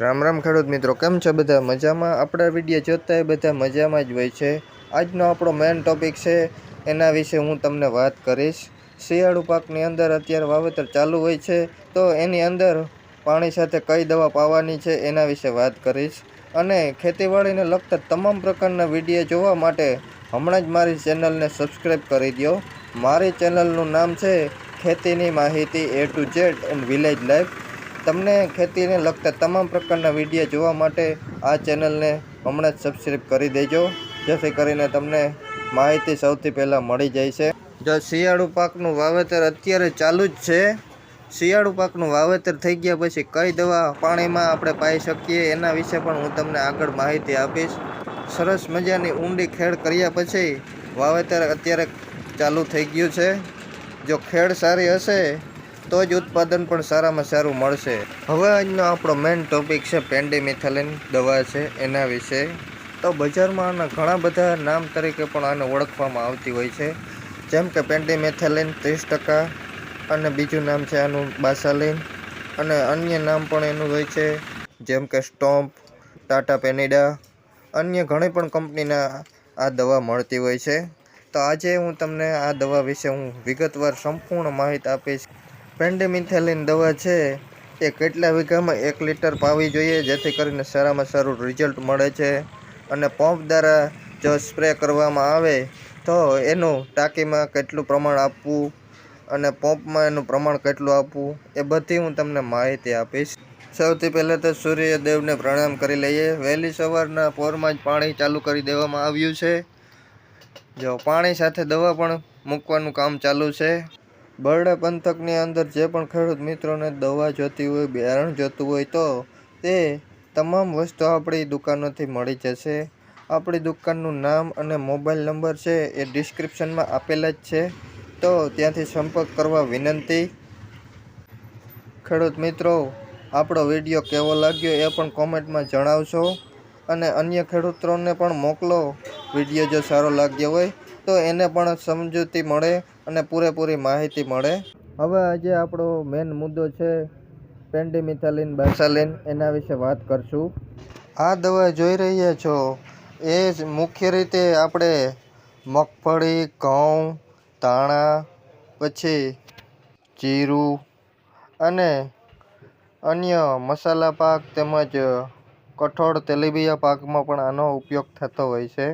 રામ રામ ખેડૂત મિત્રો, કેમ છે બધા? મજામાં? આપણા વીડિયો જોતા એ બધા મજામાં જ હોય છે. આજનો આપણો મેઇન ટોપિક છે, એના વિશે હું તમને વાત કરીશ. શિયાળુ પાકની અંદર અત્યારે વાવેતર ચાલુ હોય છે, તો એની અંદર પાણી સાથે કઈ દવા પાવાની છે, એના વિશે વાત કરીશ. અને ખેતીવાડીને લગતા તમામ પ્રકારના વીડિયો જોવા માટે હમણાં જ મારી ચેનલને સબસ્ક્રાઈબ કરી દો મારી ચેનલનું નામ છે ખેતીની માહિતી A to Z and village life તમને ખેતીને લગતા તમામ પ્રકારના વીડિયો જોવા માટે આ ચેનલને હમણાં જ સબસ્ક્રાઈબ કરી દેજો. જેથી કરીને તમને માહિતી સૌથી પહેલાં મળી જાય છે. જો શિયાળુ પાકનું વાવેતર અત્યારે ચાલુ જ છે. શિયાળુ પાકનું વાવેતર થઈ ગયા પછી કઈ દવા પાણીમાં આપણે પાઈ શકીએ એના વિશે પણ હું તમને આગળ માહિતી આપીશ. સરસ મજાની ઊંડી ખેડ કર્યા પછી વાવેતર અત્યારે ચાલુ થઈ ગયું છે. જો ખેડ સારી હશે તો જ ઉત્પાદન પણ સારામાં સારું મળશે. હવે આજનો આપણો મેઇન ટોપિક છે પેન્ડીમિથેલિન દવા છે એના વિશે. તો બજારમાં આના ઘણા બધા નામ તરીકે પણ આને ઓળખવામાં આવતી હોય છે. જેમ કે પેન્ડીમિથેલિન ત્રીસ ટકા અને બીજું નામ છે આનું બાસાલિન અને અન્ય નામ પણ એનું હોય છે, જેમ કે સ્ટોમ્પ, ટાટા પેનિડા. અન્ય ઘણી પણ કંપનીના આ દવા મળતી હોય છે. તો આજે હું તમને આ દવા વિશે હું વિગતવાર સંપૂર્ણ માહિતી આપીશ. પેન્ડેમિથેલિન દવા છે. એ કેટલા વીઘામાં એક લીટર પાવી જોઈએ? જેથી કરીને સારામાં સારું રિઝલ્ટ મળે છે. અને પંપ દ્વારા જો સ્પ્રે કરવામાં આવે, તો એનું ટાંકીમાં કેટલું પ્રમાણ આપવું અને પંપમાં એનું પ્રમાણ કેટલું આપવું, એ બધી હું તમને માહિતી આપીશ. સૌથી પહેલાં તો સૂર્યદેવને પ્રણામ કરી લઈએ. વહેલી સવારના પોરમાં જ પાણી ચાલુ કરી દેવામાં આવ્યું છે. જો પાણી સાથે દવા પણ મૂકવાનું કામ ચાલુ છે. બરડા પંથકની અંદર જે પણ ખેડૂત મિત્રોને દવા જોતી હોય, બિયારણ જોતું હોય તો તે તમામ વસ્તુ આપણી દુકાનોથી મળી જશે. આપણી દુકાનનું નામ અને મોબાઈલ નંબર છે એ ડિસ્ક્રિપ્શનમાં આપેલા જ છે. તો ત્યાંથી સંપર્ક કરવા વિનંતી. ખેડૂત મિત્રો, આપણો વીડિયો કેવો લાગ્યો એ પણ કોમેન્ટમાં જણાવશો અને અન્ય ખેડૂતોને પણ મોકલો. વીડિયો જો સારો લાગ્યો હોય તો એને પણ સમજૂતી મળે અને પૂરેપૂરી માહિતી મળે. હવે આજે આપણો મેન મુદ્દો છે પેન્ડીમિથાલિન બાસાલિન એના વિશે વાત કરશું. આ દવા જોઈ રહ્યા છો. એ મુખ્ય રીતે આપણે મગફળી, ઘઉં, ધાણા, પછી જીરું અને અન્ય મસાલા પાક તેમજ કઠોળ તેલીબિયા પાકમાં પણ આનો ઉપયોગ થતો હોય છે.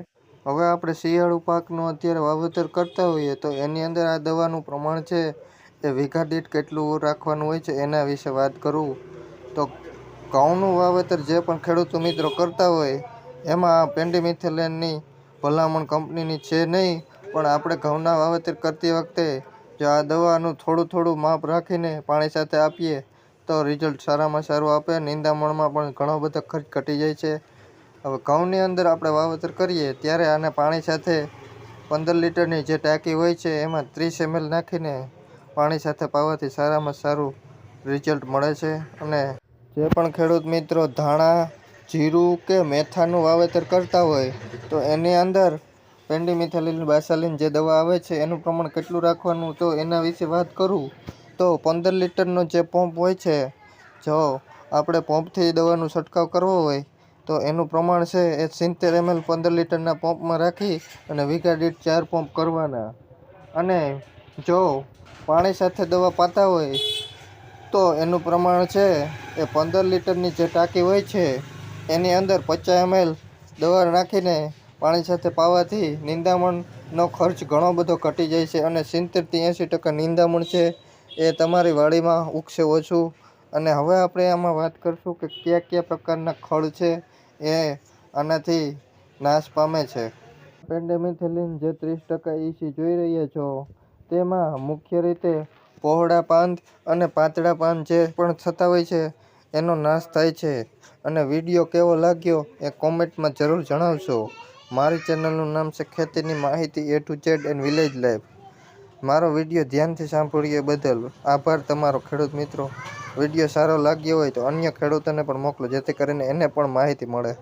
હવે આપણે શિયાળુ પાકનું અત્યારે વાવેતર કરતા હોઈએ તો એની અંદર આ દવાનું પ્રમાણ છે એ વીઘા દીઠ કેટલું રાખવાનું હોય છે એના વિશે વાત કરું. તો ઘઉંનું વાવેતર જે પણ ખેડૂતો મિત્રો કરતા હોય, એમાં પેન્ડીમિથેલેનની ભલામણ કંપનીની છે નહીં, પણ આપણે ઘઉંના વાવેતર કરતી વખતે જો આ દવાનું થોડું થોડું માપ રાખીને પાણી સાથે આપીએ, તો રિઝલ્ટ સારામાં સારું આપે, નિંદામણમાં પણ ઘણો બધો ખર્ચ ઘટી જાય છે. હવે ઘઉંની અંદર આપણે વાવેતર કરીએ, ત્યારે આને પાણી સાથે પંદર લીટરની જે ટાંકી હોય છે, એમાં ત્રીસ એમએલ નાખીને પાણી સાથે પાવાથી સારામાં સારું રિઝલ્ટ મળે છે. અને જે પણ ખેડૂત મિત્રો ધાણા, જીરું કે મેથાનું વાવેતર કરતા હોય, તો એની અંદર પેન્ડીમિથેલિન, બાસાલિન જે દવા આવે છે, એનું પ્રમાણ કેટલું રાખવાનું, તો એના વિશે વાત કરું, તો પંદર લીટરનો જે પંપ હોય છે, જો આપણે પંપથી દવાનો છંટકાવ કરવો હોય તો એનું પ્રમાણ છે એ સિત્તેર એમએલ પંદર લીટરના પંપમાં રાખી અને વીઘા દીઠ ચાર પંપ કરવાના. અને જો પાણી સાથે દવા પાતા હોય, તો એનું પ્રમાણ છે એ પંદર લીટરની જે ટાંકી હોય છે, એની અંદર પચાસ એમએલ દવા નાખીને પાણી સાથે પાવાથી નિંદામણનો ખર્ચ ઘણો બધો ઘટી જાય છે અને સિત્તેરથી એંસી ટકા નિંદામણ છે એ તમારી વાડીમાં ઉગશે ઓછું. અને હવે આપણે આમાં વાત કરશું કે કયા કયા પ્રકારના ખડ છે એ આનાથી નાશ પામે છે. પેન્ડેમિથેલિન જે ત્રીસ ટકા ઈસી જોઈ રહ્યા છો, તેમાં મુખ્ય રીતે પહોળા પાન અને પાતળા પાન જે પણ થતા હોય છે, એનો નાશ થાય છે. અને વીડિયો કેવો લાગ્યો એ કોમેન્ટમાં જરૂર જણાવશો. મારી ચેનલનું નામ છે ખેતીની માહિતી A to Z and village life મારો વીડિયો ધ્યાનથી સાંભળીએ બદલ આભાર તમારો ખેડૂત મિત્રો. વીડિયો સારો લાગ્યો હોય તો અન્ય ખેડૂતોને પણ મોકલો, જેથી કરીને એને પણ માહિતી મળે.